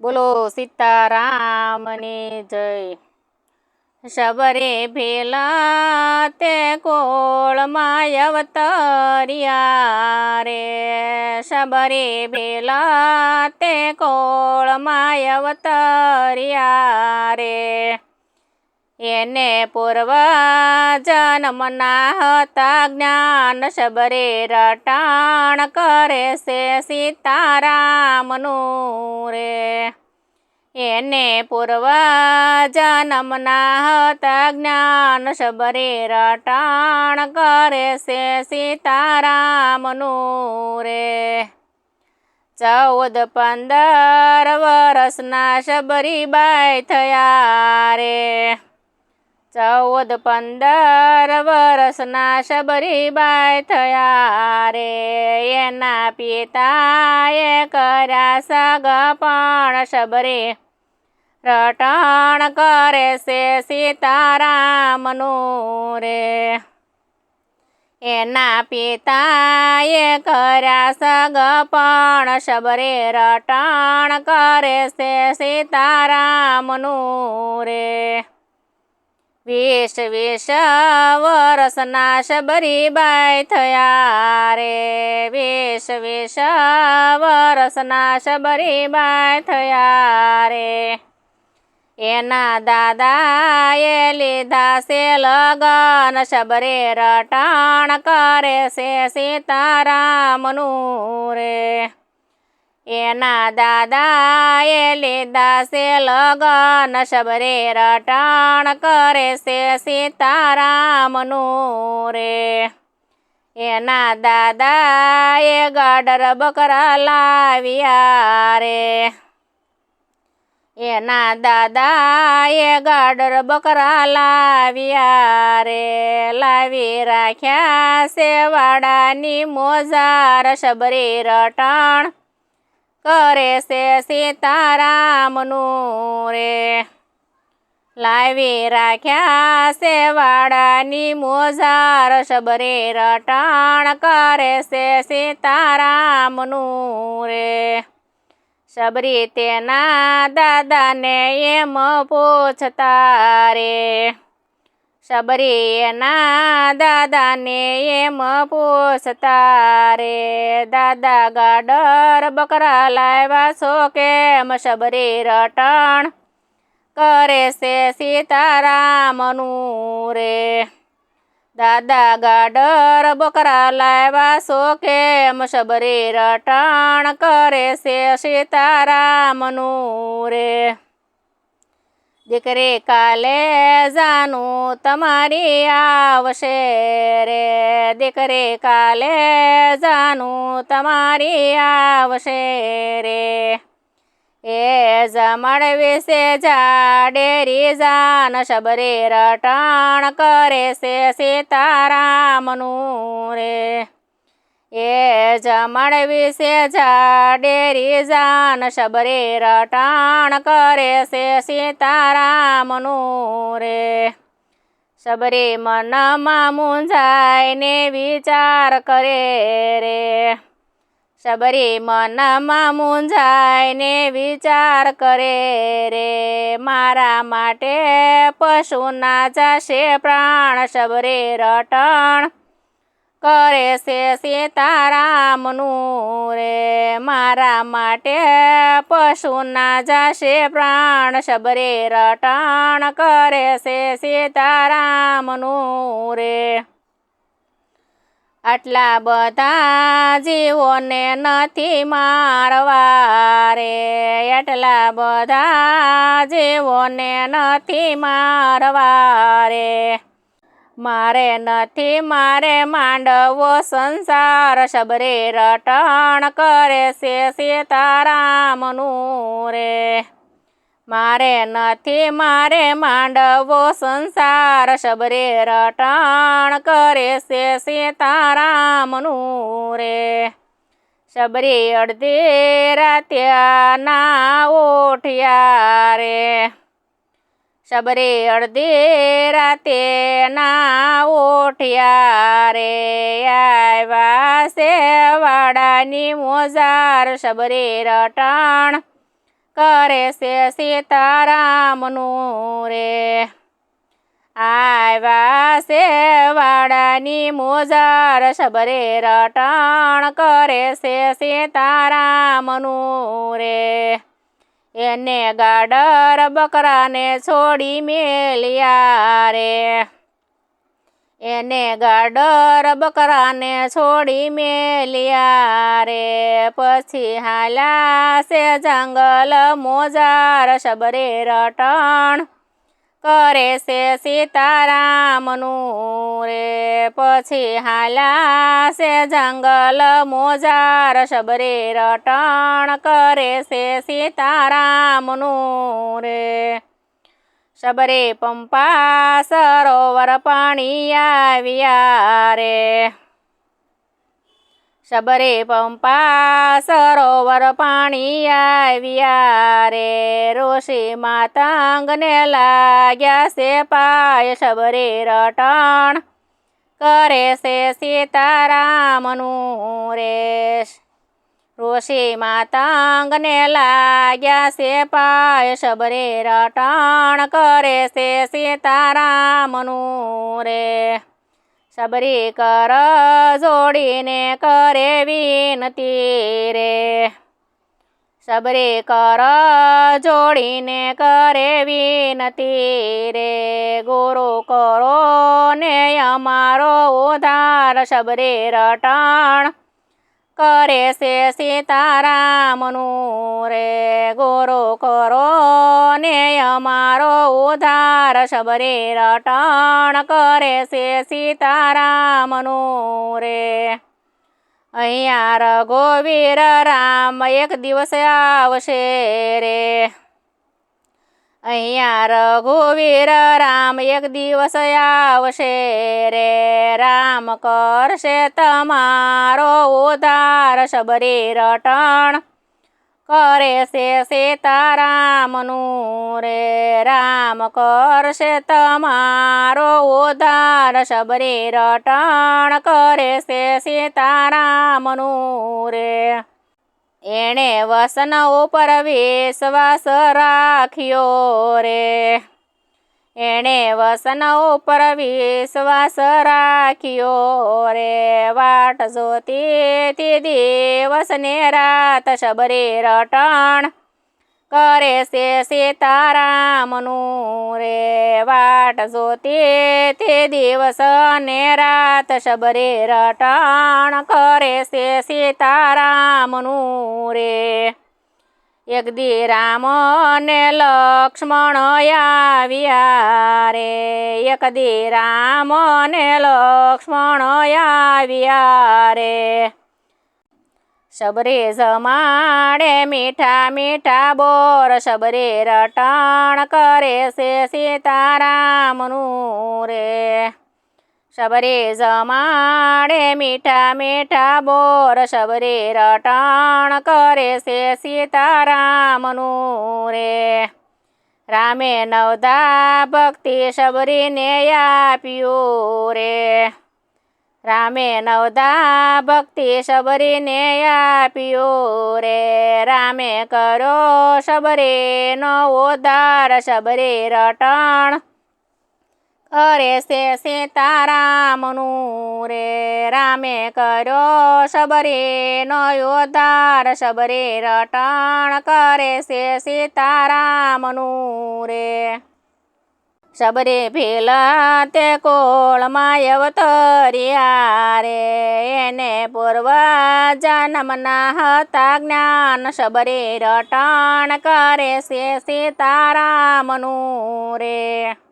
બોલો સીતારામની જય. શબરે ભેલા તે કોળમાં અવતર્યા રે. શબરે ભેલા તે કોળમાં અવતર્યા રે. એને પૂર્વ જન્મના હતા, જ્ઞાન શબરે રટાણ કરે છે સીતારામનું રે. એને પૂર્વા જન્મના હતા, જ્ઞાન શબરે રટાણ કરે છે સીતારામનું રે. ચૌદ પંદર વર્ષના શબરીબાઈ થયા રે. ચૌદ પંદર વર્ષના શબરીબાઈ થયા રે. એના પિતાએ કર્યા સગપણ શબરે. રટણ કરે છે સીતારામનું રે. એના પિતાએ કર્યા સગપણ શબરે. રટણ કરે છે સીતારામનું રે. વીસ નાશ વર્ષના બાય થયા રે. વીસ વીસ વર્ષના શબરીબાઈ થયા રે. એના દાદાએ લીધા છે લગન, શબરે રટાણ કરે છે સીતારામનું રે. એના દાદાએ લીધા છે લગન. શબરે રટાણ કરે છે સીતારામનું રે. એના દાદાએ ગાડર બકરા લાવ્યા રે. એના દાદાએ ગાડર બકરા લાવ્યા રે. લાવી રાખ્યા સેવાડાની મોજાર. શબરે રટાણ કરે છે સીતારામનું રે. લાવી રાખ્યા સેવાડાની મોજાર, શબરે રટાણ કરે છે સીતારામનું રે. શબરી તેના દાદાને એમ પૂછતા રે. શબરી ના દાદાને એમ પૂછતા રે દાદા ગાડર બકરા લાવ્યા છો કેમ શબરી રટણ કરે છે સીતારામનું રે? દાદા ગાડર બકરા લાવ્યા છો કેમ શબરી રટણ કરે છે સીતારામનું રે? દીકરી, કાલે જાનું તમારી આવશે રે. દીકરી, કાલે જાનું તમારી આવશે રે. એ જમણ વિશે જાડેરી જાન શબરે રટાણ કરે છે સીતારામનું રે. એ જમણ વિશે જાડેરી જાન શબરે રટાણ કરે છે સીતારામનું રે. શબરે મનમાં મૂંઝાઈને વિચાર કરે રે. શબરી મનમાં મૂંઝાઈને વિચાર કરે રે. મારા માટે પશુના જશે પ્રાણ, શબરે રટણ કરે છે સીતારામનું રે મારા માટે પશુના જશે પ્રાણ, શબરે રટણ કરે છે સીતારામનું રે આટલા બધા જીવોને નથી મારવા રે એટલા બધા જીવોને નથી મારવા રે. મારે નથી, મારે માંડવો સંસાર શબરે રટણ કરે છે સીતારામનું રે. મારે નથી, મારે માંડવો સંસાર શબરે રટણ કરે છે સીતારામનું રે. શબરી અડધી રાત્યા ના ઓઠિયા રે. શબરે અડધે રાતે ના ઓઠિયા રે. આવ્યા છે વાડાની મોજાર શબરે રટાણ કરે છે સીતારામનું રે. આવ્યા છે વાડાની મોજાર શબરે રટણ કરે છે સીતારામનું રે. એને ગાડર બકરાને છોડી મેલ્યા રે એને ગાડર બકરાને છોડી મેલ્યા રે પછી હાલા છે જંગલ મોજાર શબરે રટણ. કરે છે સીતારામનું રે. પછી હાલાશે જંગલ મોજાર શબરે રટણ કરે છે સીતારામનું રે. શબરે પંપા સરોવર પાણી આવ્યા રે. શબરે પંપા સરોવર પાણી આવ્યા રે. ઋષિ માતાંગને લાગ્યા છે પાય શબરે રટણ. કરે છે સીતારામનું રે ઋષિ માતાંગને લાગ્યા છે પાય શબરે રટણ. કરે છે સીતારામનું રે. શબરી કર જોડીને કરે વિનતી રે. શબરી કર જોડીને કરે વિનતી રે. ગુરુ કરો ને અમારો ઉધાર શબરી રટણ. કરે છે સીતારામનું રે. ગુરુ કરો ને અમારો ઉધાર શબરે રટણ કરે છે સીતારામનું રે. અહીંયા રઘુવીર રામ એક દિવસ આવશે રે. અહીંયા રઘુવીર રામ એક દિવસ આવશે રે, રામ કરશે તમારો ઉધાર શબરી રટણ. કરે છે સીતારામનું રે, રામ કરશે તમારો ઉધાર શબરી રટણ. કરે છે સીતારામનું રે. એણે વસન ઉપર વિશ્વાસ રાખ્યો રે. એણે વસન ઉપર વિશ્વાસ રાખ્યો રે. વાટ જોતી તે દિવસ ને રાત શબરે રટણ કરે છે સીતારામનું રે વાટ જોતી તે દિવસ ને રાત શબરે રટણ કરે છે સીતારામનું રે. એક દી રામ ને લક્ષ્મણ આવ્યા રે. એક દી રામ ને લક્ષ્મણ આવ્યા રે. શબરે જમાડે મીઠા મીઠા બોર શબરે રટણ કરે છે સીતારામનું રે શબરે જમાડે મીઠા મીઠા બોર શબરે રટણ કરે છે સીતારામનું રે રામે નવદા ભક્તિ શબરીને આપ્યું રે રામે નવદા ભક્તિ શબરીને આપ્યો રે. રામે કરો સબરે નો ઉદ્ધાર, શબરે રટણ કરે છે સીતારામનું રે. રામે કર્યો સબરે નો યોધાર શબરે રટણ કરે છે સીતારામનું રે. ભેલા તે કોળમાં અવતર્યા રે એને પૂર્વ જન્મના હતા જ્ઞાન શબરે રટણ કરે છે સીતારામનું રે.